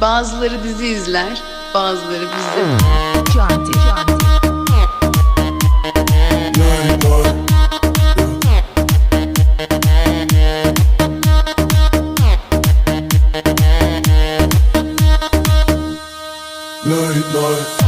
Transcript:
Bazıları dizi izler, bazıları bizi. Çantik. Late night